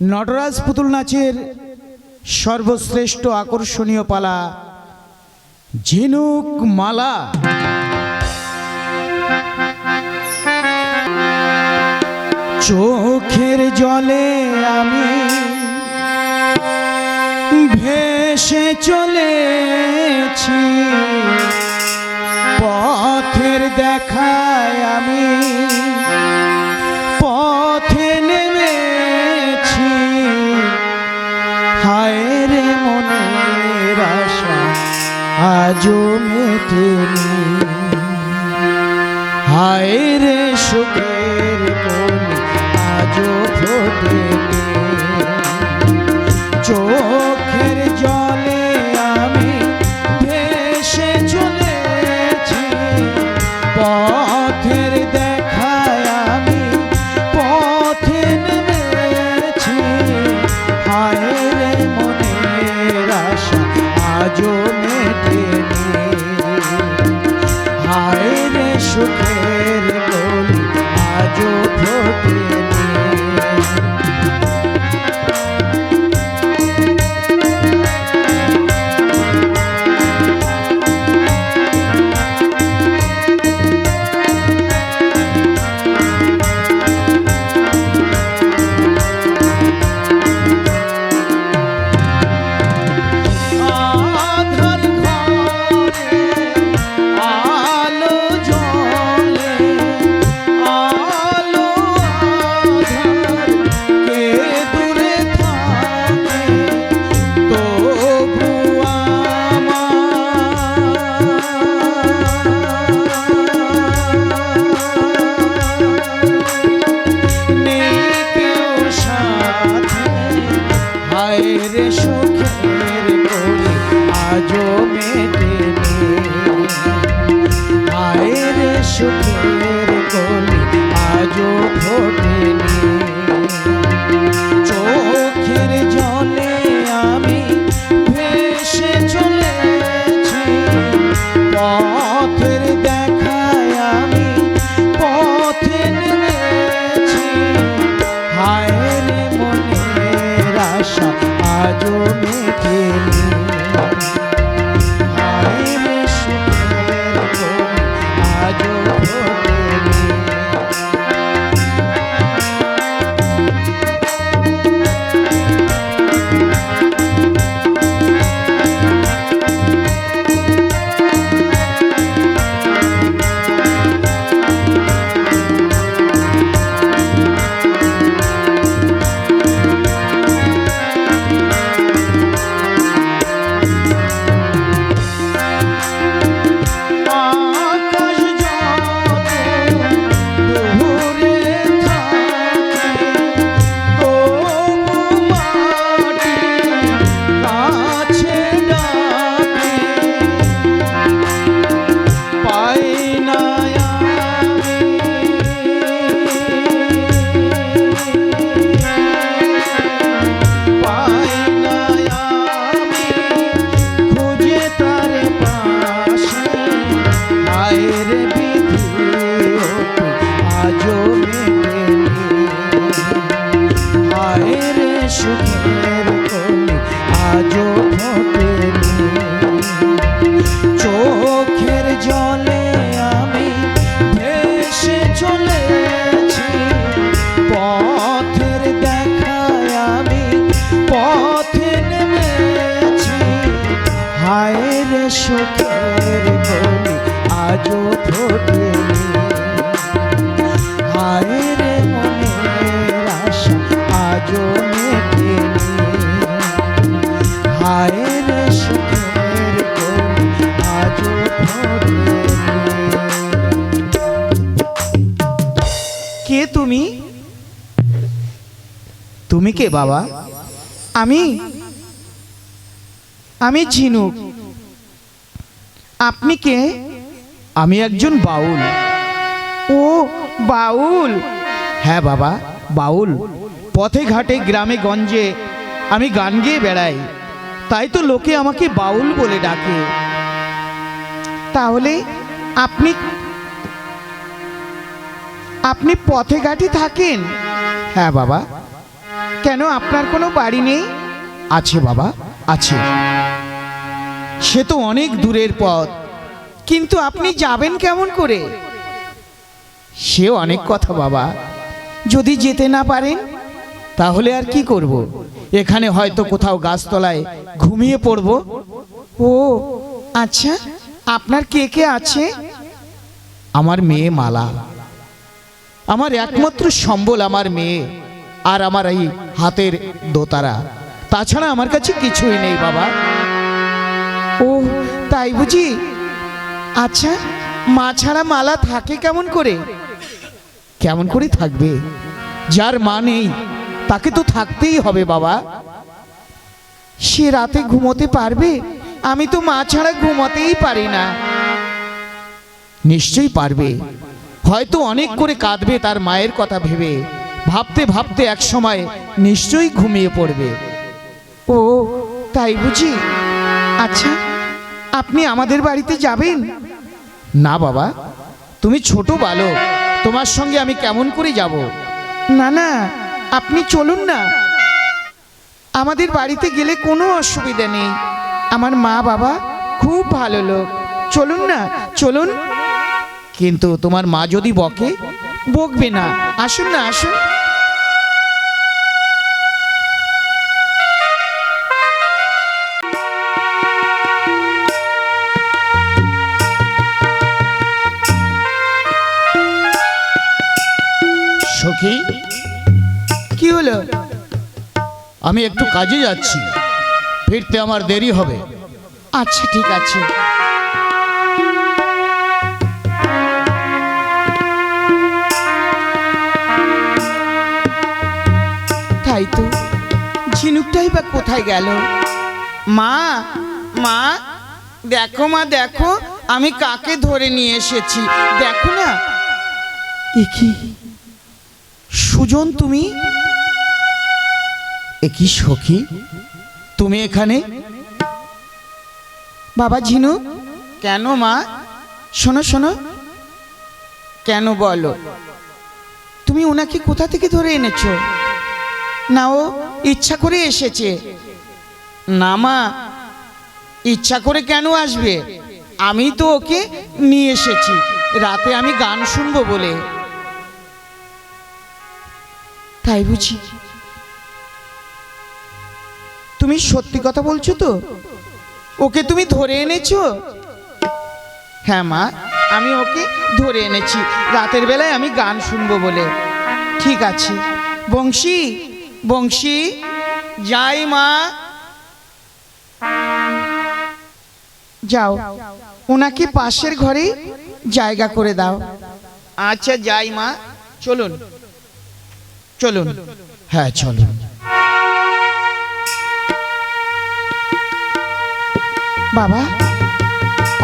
নটরাজ পুতুল নাচের সর্বশ্রেষ্ঠ আকর্ষণীয় পালা, ঝিনুক মালা। চোখের জলে আমি ভেসে চলেছি, পথের দেখায় আমি আজো মেটেনি। হায় রে সুখে জমে সুখের কলি আজও বাবা? আমি? আমি ঝিনুক। আপনি কে? আমি একজন বাউল। ও বাউল। হ্যাঁ বাবা বাউল। পথে ঘাটে গ্রামে গঞ্জে আমি গান গেয়ে বেড়াই। তাই তো লোকে আমাকে বাউল বলে ডাকে। তাহলে আপনি আপনি পথে ঘাটে থাকেন? হ্যাঁ বাবা। কেন আপনার কোনো বাড়ি নেই? আছে বাবা আছে। সে তো অনেক দূরের পথ। কিন্তু আপনি যাবেন কেমন করে? সে অনেক কথা বাবা। যদি যেতে না পারেন তাহলে আর কি করব? এখানে হয়তো কোথাও গাছতলায় ঘুমিয়ে পড়ব। ও আচ্ছা আপনার কে কে আছে? আমার মেয়ে মালা। আমার একমাত্র সম্বল আমার মেয়ে। আর আমার এই হাতের দোতারা। তাছাড়া আমার কাছে কিছুই নেই, বাবা। ও, তাই বুঝি? আচ্ছা মা ছাড়া মালা থাকে কেমন করে? কেমন করে থাকবে? যার মা নেই, তাকে তো থাকতেই হবে, বাবা। সে রাতে ঘুমোতে পারবে? আমি তো মা ছাড়া ঘুমোতেই পারি না। নিশ্চয়ই পারবে। হয়তো অনেক করে কাঁদবে তার মায়ের কথা ভেবে। ভাবতে ভাবতে এক সময় নিশ্চয়ই ঘুমিয়ে পড়বে। ও, তাই বুঝি? আচ্ছা আপনি আমাদের বাড়িতে যাবেন? না বাবা, তুমি ছোট বালক, তোমার সঙ্গে আমি কেমন করে যাব? না না, আপনি চলুন না। আমাদের বাড়িতে গেলে কোনো অসুবিধা নেই। আমার মা বাবা খুব ভালো লোক। চলুন না, চলুন। কিন্তু তোমার মা যদি বকে, বকবে না। আসুন না, আসুন। সখী। কি হলো? আমি একটু কাজে যাচ্ছি। ফিরতে আমার দেরি হবে। আচ্ছা ঠিক আছে। তাই তো ঝিনুকটাই বা কোথায় গেল? মা মা দেখো মা দেখো আমি কাকে ধরে নিয়ে এসেছি? দেখো না। এ কি? সুজন তুমি? এ কি সখী? তুমি এখানে? বাবা ঝিনু? কেন মা? শোনো শোনো। কেন বলো? তুমি ওনাকে কোথা থেকে ধরে এনেছো? না ও ইচ্ছা করে এসেছে। না মা ইচ্ছা করে কেন আসবে? আমি তো ওকে নিয়ে এসেছি। রাতে আমি গান শুনব বলে। তাই বুঝি। তুমি সত্যি কথা বলছো তো? ওকে তুমি ধরে এনেছো? হ্যাঁ মা, আমি ওকে ধরে এনেছি। রাতের বেলায় আমি গান শুনব বলে। ঠিক আছে। বংশী বংশী, যাই মা। যাও, ওনাকে পাশের ঘরে জায়গা করে দাও। আচ্ছা যাই মা। চলুন। চলুন। হ্যাঁ চলুন। বাবা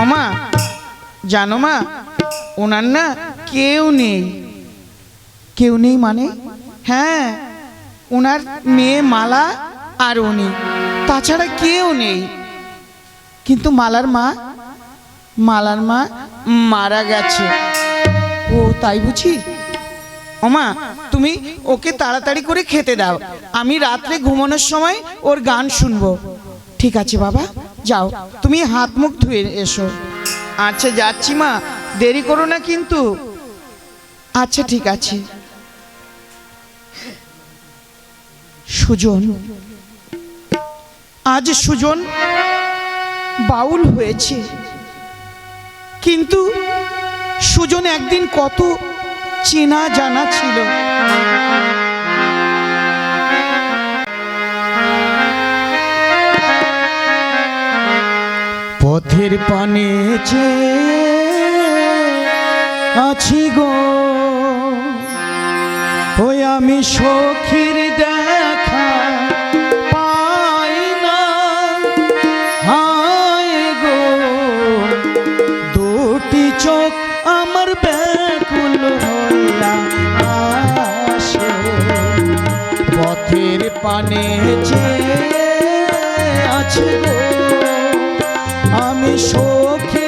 ওমা জানো মা, ওনার না কেউ নেই। কেউ নেই মানে? হ্যাঁ ওনার মেয়ে মালা আর উনি। তাছাড়া কেউ নেই। কিন্তু মালার মা মালার মা মারা গেছে। ও, তাই বুঝি? ওমা, তুমি ওকে তাড়াতাড়ি করে খেতে দাও। আমি রাত্রে ঘুমানোর সময় ওর গান শুনব। ঠিক আছে বাবা, যাও, তুমি হাত মুখ ধুয়ে এসো। আচ্ছা যাচ্ছি মা, দেরি করো না কিন্তু। আচ্ছা ঠিক আছে। সুজন, আজ সুজন বাউল হয়েছে। কিন্তু সুজন একদিন কত চেনা জানা ছিল। পথের পানে যে আছি গো ওই আমি সখীর আমার ব্যাকুল হইয়া আসে পথের পানে যে আছে আমি সখীর